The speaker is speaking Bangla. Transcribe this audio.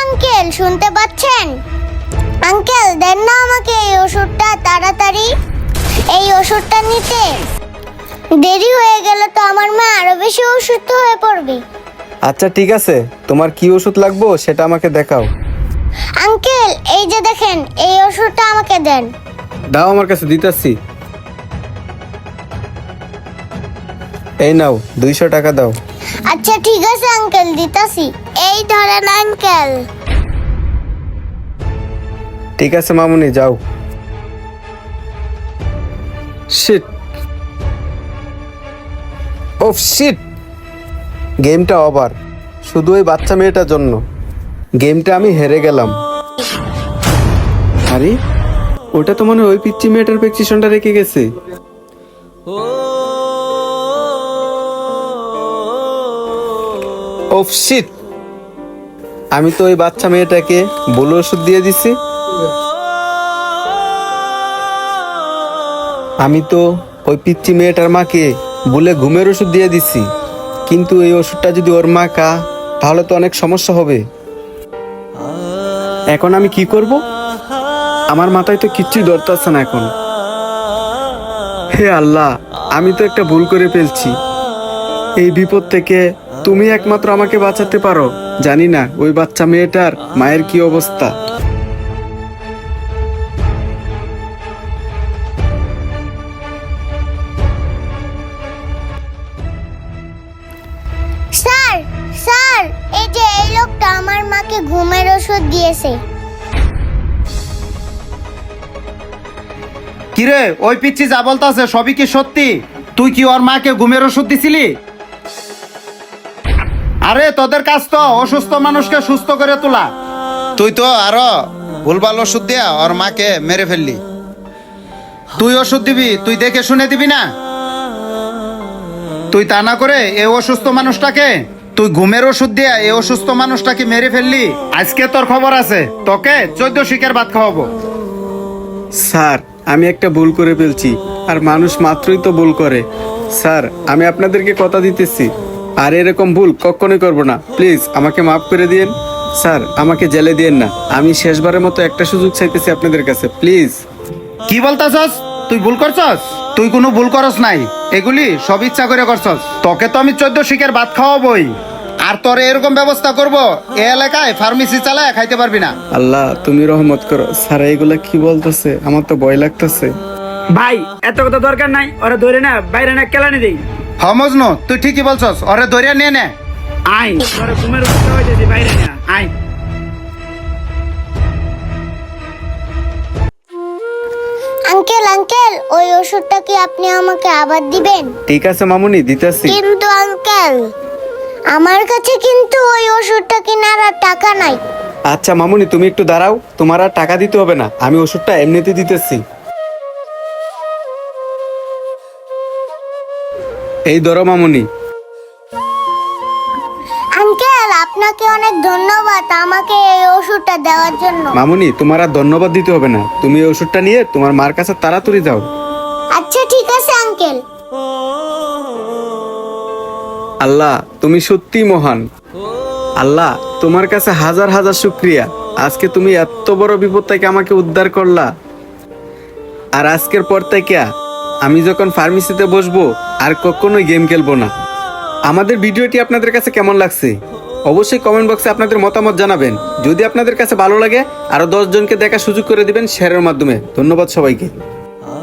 আঙ্কেল? শুনতে পাচ্ছেন? আঙ্কেল দেন না আমাকে এই ওষুধটা তাড়াতাড়ি। এই ওষুধটা নিতে। দেরি হয়ে গেলে তো আমার মা আরও বেশি অসুস্থ হয়ে পড়বে। আচ্ছা ঠিক আছে। তোমার কি ওষুধ লাগবো সেটা আমাকে দেখাও। আঙ্কেল এই যে দেখেন এই ওষুধটা আমাকে দেন। দাও আমার কাছে দিতেছি। এই নাও দুইশো টাকা দাও। আচ্ছা ঠিক আছে আঙ্কেল দিতাছি। এই ধরেন আঙ্কেল ঠিক আছে মামুনি যাও। শিট ওফ শিট গেমটা ওভার শুধু ওই বাচ্চা মেয়েটার জন্য। গেমটা আমি হেরে গেলাম। আরে ওটা তো মনে হয় ওই পিচ্চি মেয়েটার প্রেসক্রিপশনটা রেখে গেছে। ওফ শিট আমি তো ওই বাচ্চা মেয়েটাকে বলে ওষুধ দিয়ে দিছি। আমি তো ওই পিচ্ছি মেয়েটার মাকে বলে ঘুমের ওষুধ দিয়ে দিছি। কিন্তু এই ওষুধটা যদি ওর মা কা তাহলে তো অনেক সমস্যা হবে। এখন আমি কি করব? আমার মাথায় তো কিচ্ছুই ধরতেছে না এখন। হে আল্লাহ, আমি তো একটা ভুল করে ফেলছি। এই বিপদ থেকে তুমি একমাত্র আমাকে বাঁচাতে পারো। জানি না ওই বাচ্চা মেয়েটার মায়ের কি অবস্থা। স্যার স্যার এই যে এই লোকটা আমার মাকে ঘুমের ওষুধ দিয়েছে। কিরে ওই পিচ্ছি যা বলতাছে সবই কি সত্যি? তুই কি ওর মাকে ঘুমের ওষুধ দিছিলি? আরে তোদের কাজ তো অসুস্থ মানুষকে সুস্থ করে তোলা। তুই তো আরও ভুলভাল ওষুধ দিয়া ওর মাকে মেরে ফেললি। তুই ওষুধ দিবি তুই দেখে শুনে দিবি না? তুই তা না করে এই অসুস্থ মানুষটাকে তুই ঘুমের ওষুধ দিয়া এই অসুস্থ মানুষটাকে মেরে ফেললি? আজকে তোর খবর আছে তোকে চোদ্দ শিকার ভাত খাওয়াবো। স্যার আমি একটা ভুল করে ফেলছি আর মানুষ মাত্রই তো ভুল করে। স্যার আমি আপনাদেরকে কথা দিতেছি। আর এরকম ভুল কখনোই করব না। প্লিজ আমাকে মাফ করে দিন স্যার আমাকে জেলে দিয়েন না। আমি শেষবারের মতো একটা সুযোগ চাইতেছি আপনাদের কাছে প্লিজ। কি বলতাছস? তুই ভুল করছস? তুই কোনো ভুল করস নাই। এগুলি সব ইচ্ছা করে করছস। তোকে তো আমি চোদ্দ শিখের ভাত খাওয়াবই। আর তোর এরকম ব্যবস্থা করব এ এলাকায় ফার্মেসি চালায় খাইতে পারবি না। আল্লাহ তুমি রহমত করো। স্যার এগুলা কি বলতেছে? আমার তো ভয় লাগতেছে। ভাই এত কথা দরকার নাই। ওরা ধরে না বাইরে না কেলানি দেই। হমজ নো তুই ঠিকই বলছস। ওরে ধরিয়া নিয়ে নে। আই ওরা ঘুমের ওষুধ হইতেছি বাইরে না। আই আঙ্কেল আঙ্কেল ওই ওষুধটা কি আপনি আমাকে আবার দিবেন? ঠিক আছে মামুনি দিতেছি। কিন্তু আঙ্কেল আমার কাছে কিন্তু ওই ওষুধটা কেনার আর টাকা নাই। আচ্ছা মামুনি তুমি একটু দাঁড়াও। তোমার আর টাকা দিতে হবে না। আমি ওষুধটা এমনিতে দিতেছি। এই ধরো মামুনি। আঙ্কেল আপনাকে অনেক ধন্যবাদ আমাকে এই ওষুধটা দেওয়ার জন্য। মামুনি তোমার আর ধন্যবাদ দিতে হবে না। তুমি এই ওষুধটা নিয়ে তোমার মার কাছে তাড়াতাড়ি যাও। আচ্ছা ঠিক আছে আঙ্কেল। আল্লাহ তুমি সত্যি মহান। আল্লাহ তোমার কাছে হাজার হাজার শুক্রিয়া। আজকে তুমি এত বড় বিপদ থেকে আমাকে উদ্ধার করলা। আর আজকের পর থেকে আমি যখন ফার্মেসিতে বসবো, আর কখনোই গেম খেলব না। আমাদের ভিডিওটি আপনাদের কাছে কেমন লাগছে? অবশ্যই কমেন্ট বক্সে আপনাদের মতামত জানাবেন। যদি আপনাদের কাছে ভালো লাগে আরও দশজনকে দেখার সুযোগ করে দিবেন শেয়ারের মাধ্যমে। ধন্যবাদ সবাইকে।